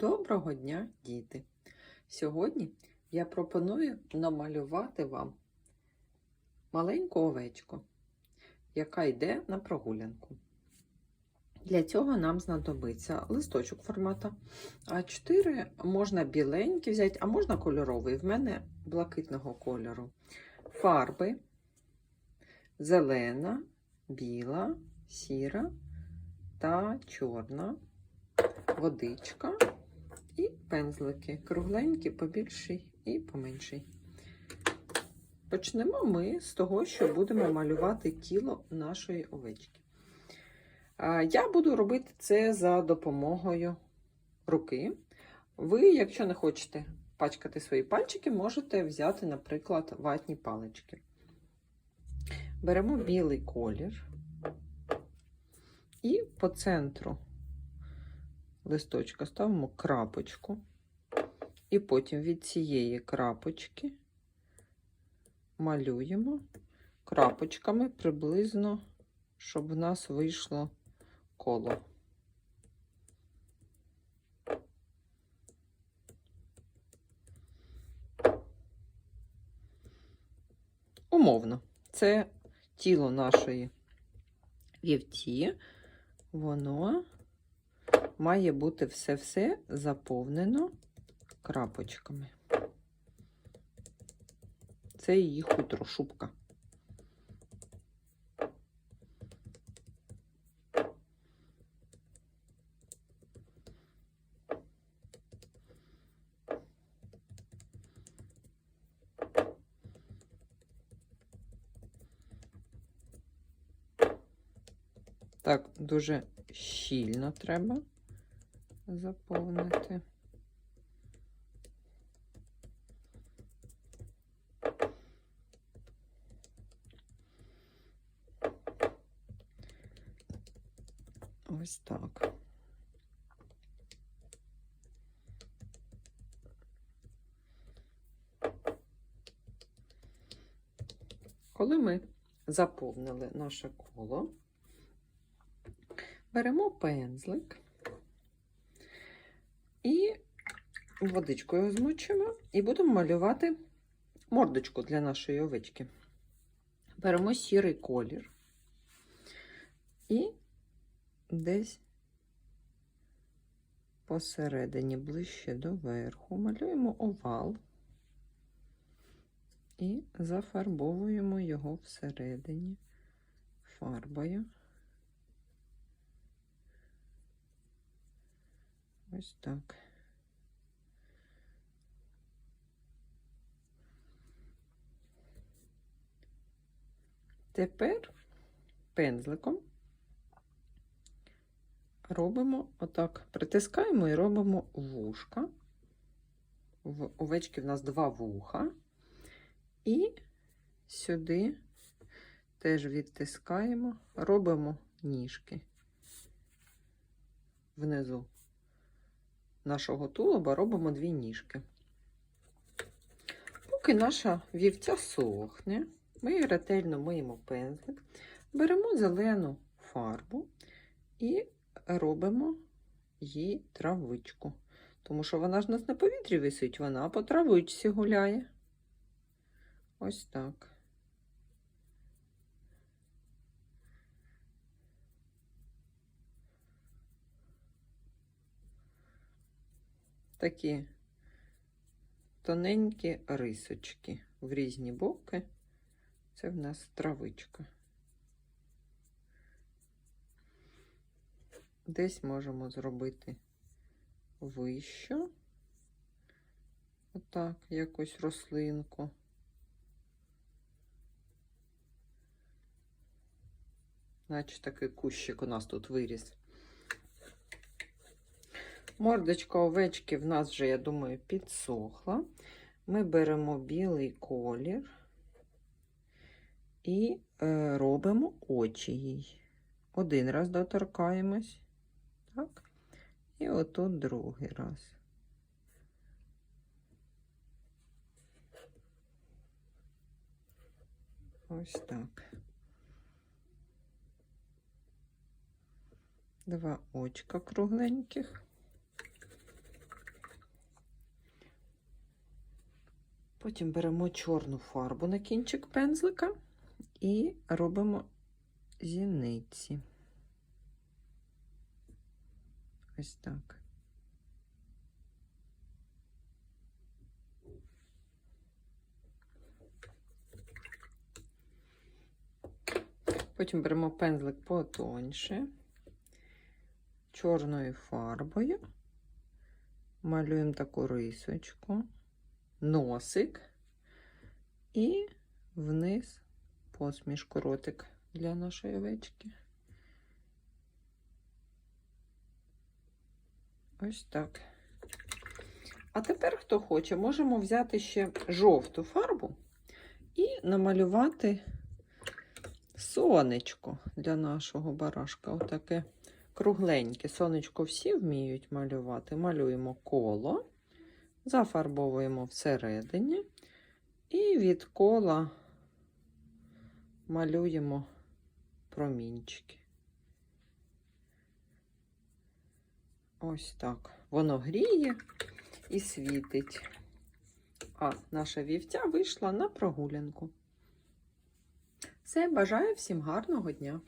Доброго дня, діти! Сьогодні я пропоную намалювати вам маленьку овечку, яка йде на прогулянку. Для цього нам знадобиться листочок формата А4, можна біленький взяти, а можна кольоровий. В мене блакитного кольору. Фарби зелена, біла, сіра та чорна, водичка і пензлики. Кругленькі, побільший і поменший. Почнемо ми з того, що будемо малювати тіло нашої овечки. Я буду робити це за допомогою руки. Ви, якщо не хочете пачкати свої пальчики, можете взяти, наприклад, ватні палички. Беремо білий колір і по центру листочка ставимо крапочку, і потім від цієї крапочки малюємо крапочками приблизно, щоб в нас вийшло коло. Умовно, це тіло нашої вівці, воно має бути все-все заповнено крапочками. Це її хутро, шубка. Так, дуже щільно треба заповнити. Ось так. Коли ми заповнили наше коло, беремо пензлик і водичкою змочимо і будемо малювати мордочку для нашої овечки. Беремо сірий колір і десь посередині ближче до верху малюємо овал і зафарбовуємо його всередині фарбою. Ось так. Тепер пензликом робимо отак, притискаємо і робимо вушка. В овечки в нас два вуха. І сюди теж відтискаємо, робимо ніжки внизу нашого тулуба робимо дві ніжки. Поки наша вівця сохне, ми ретельно миємо пензлик, беремо зелену фарбу і робимо їй травичку. Тому що вона ж у нас на повітрі висить, вона по травичці гуляє. Ось так. Такі тоненькі рисочки в різні боки. Це в нас травичка. Десь можемо зробити вище, отак, якусь рослинку. Наче такий кущик у нас тут виріс. Мордочка овечки в нас вже, я думаю, підсохла. Ми беремо білий колір і е, робимо очі їй. Один раз доторкаємось, так, і отут другий раз. Ось так. Два очка кругленьких. Потім беремо чорну фарбу на кінчик пензлика і робимо зіниці. Ось так. Потім беремо пензлик потоньше, чорною фарбою, малюємо таку рисочку, носик і вниз посмішку ротик для нашої овечки. Ось так. А тепер, хто хоче, можемо взяти ще жовту фарбу і намалювати сонечко для нашого барашка. Отаке кругленьке. Сонечко всі вміють малювати. Малюємо коло, зафарбовуємо всередині і від кола малюємо промінчики. Ось так. Воно гріє і світить. А наша вівця вийшла на прогулянку. Все, бажаю всім гарного дня!